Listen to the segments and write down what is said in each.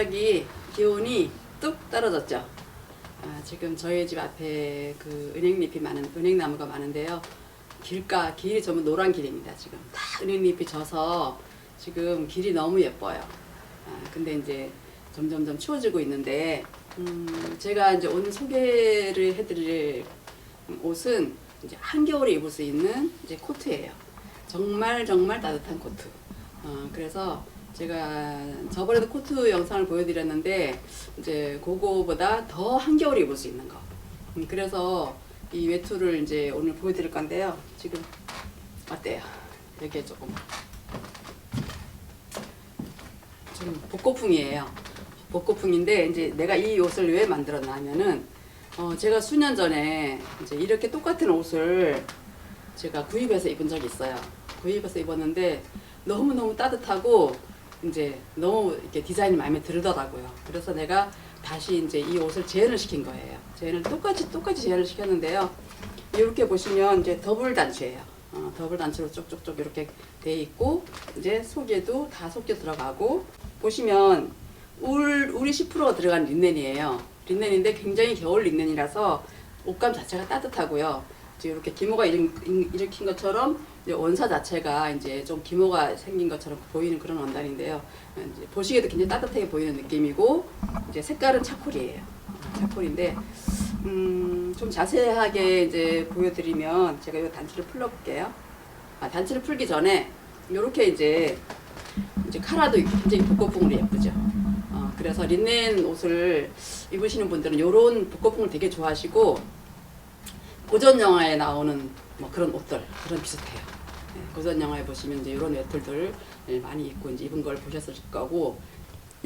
갑자기 기온이 뚝 떨어졌죠. 아, 지금 저희 집 앞에 그 은행잎이 많은 은행나무가 많은데요. 길가 길이 전부 노란 길입니다. 지금 다 은행잎이 져서 지금 길이 너무 예뻐요. 아, 근데 이제 점점점 추워지고 있는데 음, 제가 이제 오늘 소개를 해드릴 옷은 이제 한겨울에 입을 수 있는 이제 코트예요. 정말 정말 따뜻한 코트. 어, 그래서 제가 저번에도 코트 영상을 보여드렸는데 이제 그거보다 더 한겨울에 입을 수 있는 거. 음, 그래서 이 외투를 이제 오늘 보여드릴 건데요. 지금 어때요? 이렇게 조금 지금 복고풍이에요. 복고풍인데 이제 내가 이 옷을 왜 만들었냐면은 어, 제가 수년 전에 이제 이렇게 똑같은 옷을 제가 구입해서 입은 적이 있어요. 구입해서 입었는데 너무 너무 따뜻하고 이제 너무 이렇게 디자인이 마음에 들더라고요. 그래서 내가 다시 이제 이 옷을 재현을 시킨 거예요. 재현을 똑같이 똑같이 재현을 시켰는데요. 이렇게 보시면 이제 더블 단추예요. 어, 더블 단추로 쪽쪽쪽 이렇게 돼 있고 이제 속에도 다 속에 들어가고 보시면 울 울이 10%가 들어간 린넨이에요. 린넨인데 굉장히 겨울 린넨이라서 옷감 자체가 따뜻하고요. 이렇게 기모가 일으킨 것처럼 원사 자체가 이제 좀 기모가 생긴 것처럼 보이는 그런 원단인데요. 보시기에도 굉장히 따뜻하게 보이는 느낌이고 이제 색깔은 차콜이에요. 차콜인데 음, 좀 자세하게 이제 보여드리면 제가 이 단추를 풀어볼게요. 아, 단추를 풀기 전에 이렇게 이제 이제 카라도 굉장히 복고풍으로 예쁘죠. 어, 그래서 린넨 옷을 입으시는 분들은 이런 복고풍을 되게 좋아하시고 고전 영화에 나오는 뭐 그런 옷들 그런 비슷해요. 네, 고전 영화에 보시면 이제 이런 외투들 많이 입고 이제 입은 걸 보셨을 거고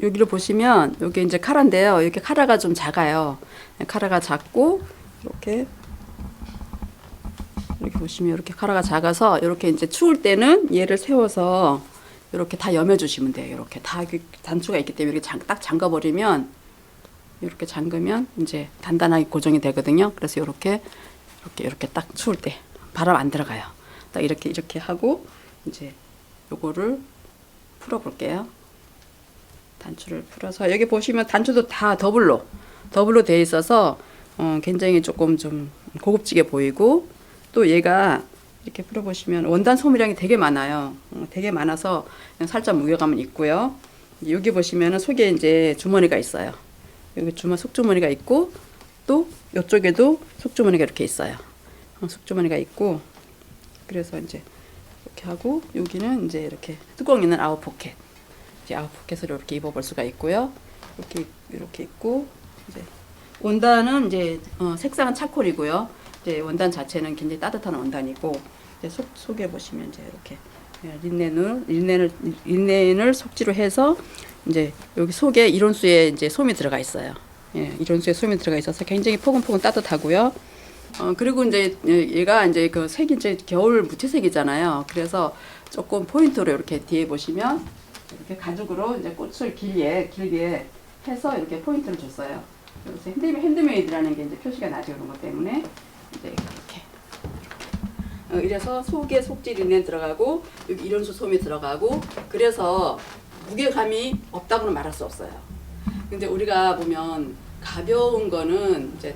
여기를 보시면 여기 이제 카라인데요. 이렇게 카라가 좀 작아요. 네, 카라가 작고 이렇게 이렇게 보시면 이렇게 카라가 작아서 이렇게 이제 추울 때는 얘를 세워서 이렇게 다 여며 주시면 돼요. 이렇게 다 단추가 있기 때문에 이렇게 장, 딱 잠가 버리면 이렇게 잠그면 이제 단단하게 고정이 되거든요. 그래서 이렇게 이렇게 이렇게 딱 추울 때 바람 안 들어가요. 딱 이렇게 이렇게 하고 이제 요거를 풀어 볼게요. 단추를 풀어서 여기 보시면 단추도 다 더블로 더블로 돼 있어서 어, 굉장히 조금 좀 고급지게 보이고 또 얘가 이렇게 풀어보시면 원단 소비량이 되게 많아요. 어, 되게 많아서 살짝 무게감은 있고요. 여기 보시면은 속에 이제 주머니가 있어요. 여기 주머 속주머니가 있고 또 이쪽에도 속주머니가 이렇게 있어요. 어, 속주머니가 있고 그래서 이제 이렇게 하고 여기는 이제 이렇게 뚜껑 있는 아웃 포켓. 이제 아웃 포켓으로 이렇게 입어볼 수가 있고요. 이렇게 이렇게 있고 이제 원단은 이제 어, 색상은 차콜이고요. 이제 원단 자체는 굉장히 따뜻한 원단이고 이제 속 속에 보시면 이제 이렇게 예, 린넨을 린넨을 린넨을 속지로 해서 이제 여기 속에 이론수에 이제 솜이 들어가 있어요. 예, 이론수에 솜이 들어가 있어서 굉장히 포근포근 따뜻하고요. 어, 그리고 이제 얘가 이제 그 색이 이제 겨울 무채색이잖아요. 그래서 조금 포인트로 이렇게 뒤에 보시면 이렇게 가죽으로 이제 꽃을 길게 길게 해서 이렇게 포인트를 줬어요. 그래서 핸드메, 핸드메이드라는 게 이제 표시가 나죠 그런 것 때문에 이제 이렇게 어, 이래서 속에 속지리는 들어가고 여기 이런 수 솜이 들어가고 그래서 무게감이 없다고는 말할 수 없어요. 근데 우리가 보면 가벼운 거는 이제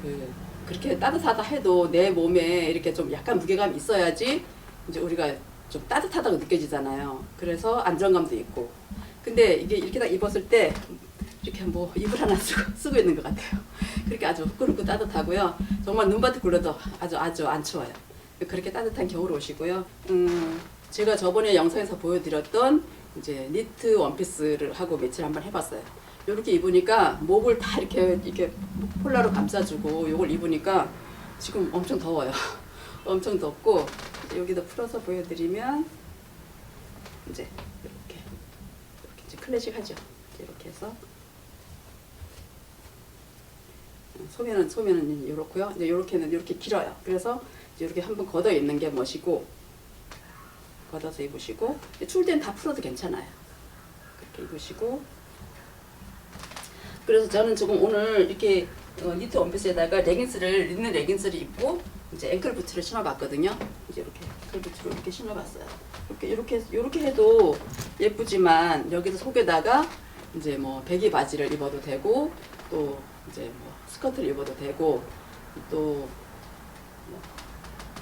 그 그렇게 따뜻하다 해도 내 몸에 이렇게 좀 약간 무게감이 있어야지 이제 우리가 좀 따뜻하다고 느껴지잖아요. 그래서 안정감도 있고. 근데 이게 이렇게 딱 입었을 때 이렇게 뭐 이불 하나 쓰고, 쓰고 있는 것 같아요. 그렇게 아주 후끈후끈 따뜻하고요. 정말 눈밭에 굴러도 아주 아주 안 추워요. 그렇게 따뜻한 겨울 옷이고요. 음, 제가 저번에 영상에서 보여드렸던 이제 니트 원피스를 하고 며칠 한번 해봤어요. 이렇게 입으니까 목을 다 이렇게 이렇게 폴라로 감싸주고 이걸 입으니까 지금 엄청 더워요. 엄청 덥고 여기도 풀어서 보여드리면 이제 이렇게 이렇게 이제 클래식 하죠. 이제 이렇게 해서 소매는 소매는 이렇고요. 이제 이렇게는 이렇게 길어요. 그래서 이렇게 한번 걷어 입는 게 멋이고 걷어서 입으시고 추울 때는 다 풀어도 괜찮아요. 그렇게 입으시고 그래서 저는 지금 오늘 이렇게 어, 니트 원피스에다가 레깅스를 있는 레깅스를 입고 이제 앵클 부츠를 신어봤거든요. 이제 이렇게 앵클 부츠로 이렇게 신어봤어요. 이렇게 이렇게 이렇게 해도 예쁘지만 여기서 속에다가 이제 뭐 배기 바지를 입어도 되고 또 이제 뭐 스커트를 입어도 되고 또뭐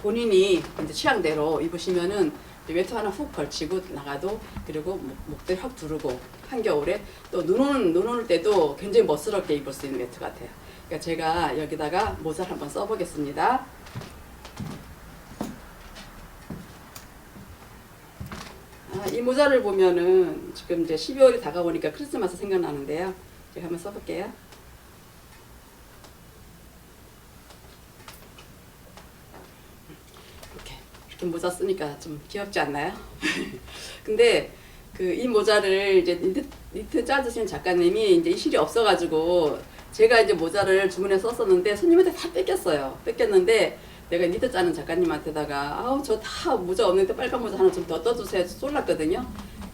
본인이 이제 취향대로 입으시면은 외투 하나 훅 걸치고 나가도 그리고 목- 목도리 확 두르고 한겨울에 또 눈 오는 눈 오는 때도 굉장히 멋스럽게 입을 수 있는 외투 같아요. 그러니까 제가 여기다가 모자를 한번 써보겠습니다. 아, 이 모자를 보면은 지금 이제 12월이 다가오니까 크리스마스 생각나는데요. 제가 한번 써볼게요. 이렇게 모자 쓰니까 좀 귀엽지 않나요? 근데 그 이 모자를 이제 니트, 니트 짜주신 작가님이 이제 이 실이 없어가지고 제가 이제 모자를 주문해 썼었는데 손님한테 다 뺏겼어요. 뺏겼는데 내가 니트 짜는 작가님한테다가 아우 저 다 모자 없는데 빨간 모자 하나 좀 더 떠주세요. 쏠랐거든요.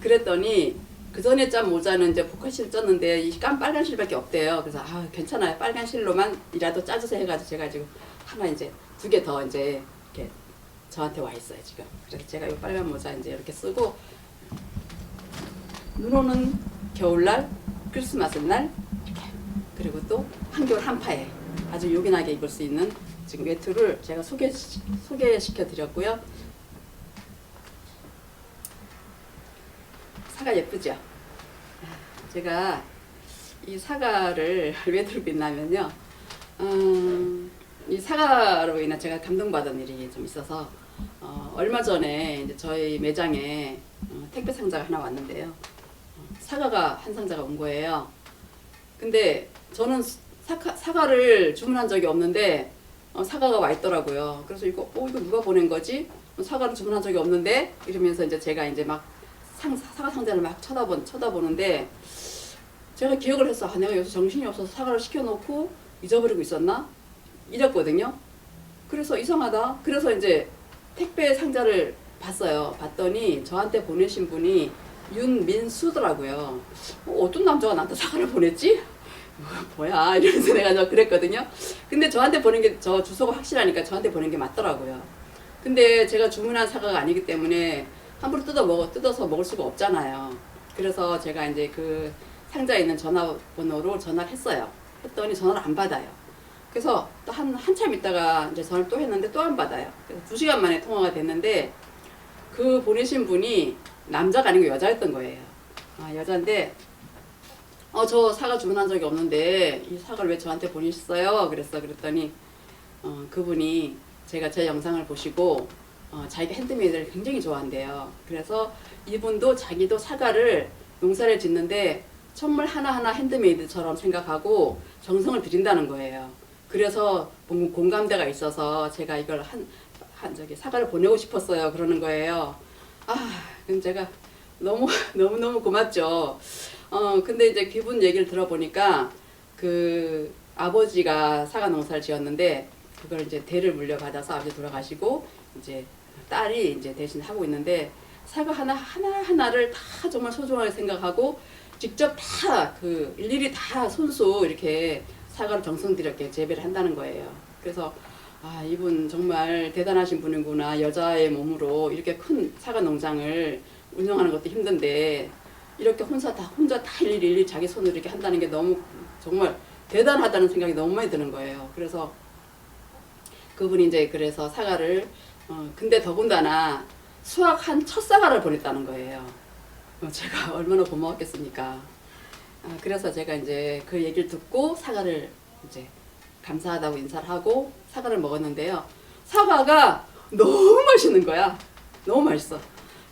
그랬더니 그 전에 짠 모자는 이제 보컬실 쪘는데 이 깐 빨간 실밖에 없대요. 그래서 아 괜찮아요. 빨간 실로만이라도 짜주세요 해가지고 제가 지금 하나 이제 두 개 더 이제 저한테 와 있어요 지금. 그래서 제가 이 빨간 모자 이제 이렇게 쓰고 눈 오는 겨울날, 크리스마스 날 이렇게 그리고 또 한겨울 한파에 아주 요긴하게 입을 수 있는 지금 외투를 제가 소개 소개시켜 드렸고요. 사과 예쁘죠? 제가 이 사과를 왜 들고 있냐면요. 음, 이 사과로 인해 제가 감동받은 일이 좀 있어서 어, 얼마 전에 이제 저희 매장에 어, 택배 상자가 하나 왔는데요. 어, 사과가 한 상자가 온 거예요. 근데 저는 사과, 사과를 주문한 적이 없는데 어, 사과가 와 있더라고요. 그래서 이거 어 이거 누가 보낸 거지? 어, 사과를 주문한 적이 없는데 이러면서 이제 제가 이제 막 상, 사과 상자를 막 쳐다본 쳐다보는데 제가 기억을 했어. 아, 내가 여기서 정신이 없어서 사과를 시켜놓고 잊어버리고 있었나? 이랬거든요. 그래서 이상하다. 그래서 이제 택배 상자를 봤어요. 봤더니 저한테 보내신 분이 윤민수더라고요. 어, 어떤 남자가 나한테 사과를 보냈지? 뭐 야 이러면서 내가 저 그랬거든요. 근데 저한테 보낸 게 저 주소가 확실하니까 저한테 보낸 게 맞더라고요. 근데 제가 주문한 사과가 아니기 때문에 함부로 뜯어 먹어 뜯어서 먹을 수가 없잖아요. 그래서 제가 이제 그 상자에 있는 전화번호로 전화를 했어요. 했더니 전화를 안 받아요. 그래서 또 한 한참 있다가 이제 전화를 또 했는데 또 안 받아요. 그래서 두 시간 만에 통화가 됐는데 그 보내신 분이 남자가 아니고 여자였던 거예요. 아, 여자인데 어 저 사과 주문한 적이 없는데 이 사과를 왜 저한테 보내셨어요? 그랬어. 그랬더니 어, 그분이 제가 제 영상을 보시고 어, 자기가 핸드메이드를 굉장히 좋아한대요. 그래서 이분도 자기도 사과를 농사를 짓는데 선물 하나하나 핸드메이드처럼 생각하고 정성을 들인다는 거예요. 그래서 공감대가 있어서 제가 이걸 한, 한 저기 사과를 보내고 싶었어요. 그러는 거예요. 아, 그럼 제가 너무 너무 너무 고맙죠. 어, 근데 이제 그분 얘기를 들어보니까 그 아버지가 사과 농사를 지었는데 그걸 이제 대를 물려받아서 아버지 돌아가시고 이제 딸이 이제 대신 하고 있는데 사과 하나 하나 하나를 다 정말 소중하게 생각하고 직접 다 그 일일이 다 손수 이렇게 사과를 정성 들였게 재배를 한다는 거예요. 그래서 아 이분 정말 대단하신 분이구나 여자의 몸으로 이렇게 큰 사과 농장을 운영하는 것도 힘든데 이렇게 혼자 다 혼자 다 일일이 자기 손으로 이렇게 한다는 게 너무 정말 대단하다는 생각이 너무 많이 드는 거예요. 그래서 그분이 이제 그래서 사과를 어 근데 더군다나 수확한 첫 사과를 보냈다는 거예요. 어, 제가 얼마나 고마웠겠습니까. 아, 그래서 제가 이제 그 얘기를 듣고 사과를 이제 감사하다고 인사를 하고 사과를 먹었는데요. 사과가 너무 맛있는 거야. 너무 맛있어.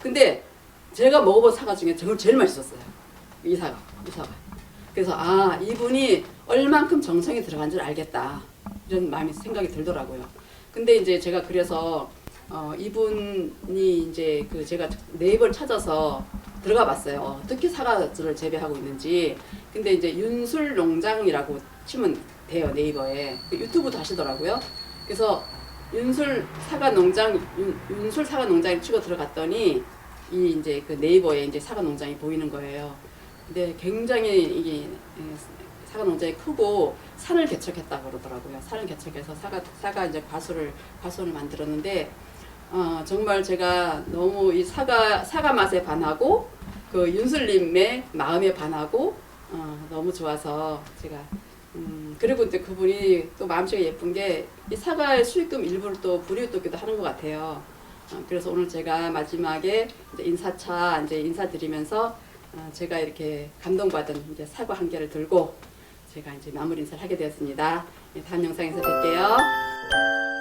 근데 제가 먹어본 사과 중에 정말 제일 맛있었어요. 이 사과, 이 사과. 그래서 아 이분이 얼만큼 정성이 들어간 줄 알겠다 이런 마음이 생각이 들더라고요. 근데 이제 제가 그래서 어, 이분이 이제 그 제가 네이버를 찾아서 들어가 봤어요. 어떻게 사과를 재배하고 있는지. 근데 이제 윤술 농장이라고 치면 돼요 네이버에 그 유튜브도 하시더라고요. 그래서 윤술 사과 농장 윤, 윤술 사과 농장 치고 들어갔더니 이 이제 그 네이버에 이제 사과 농장이 보이는 거예요. 근데 굉장히 이게 에, 사과 농장이 크고 산을 개척했다고 그러더라고요. 산을 개척해서 사과 사과 이제 과수를 과수를 만들었는데 어, 정말 제가 너무 이 사과 사과 맛에 반하고 그 윤슬님의 마음에 반하고 어, 너무 좋아서 제가 음, 그리고 이제 그분이 또 마음씨가 예쁜 게 이 사과의 수익금 일부를 또 불이웃돕기도 하는 것 같아요. 어, 그래서 오늘 제가 마지막에 이제 인사차 이제 인사드리면서 어, 제가 이렇게 감동받은 이제 사과 한 개를 들고 제가 이제 마무리 인사를 하게 되었습니다. 예, 다음 영상에서 뵐게요.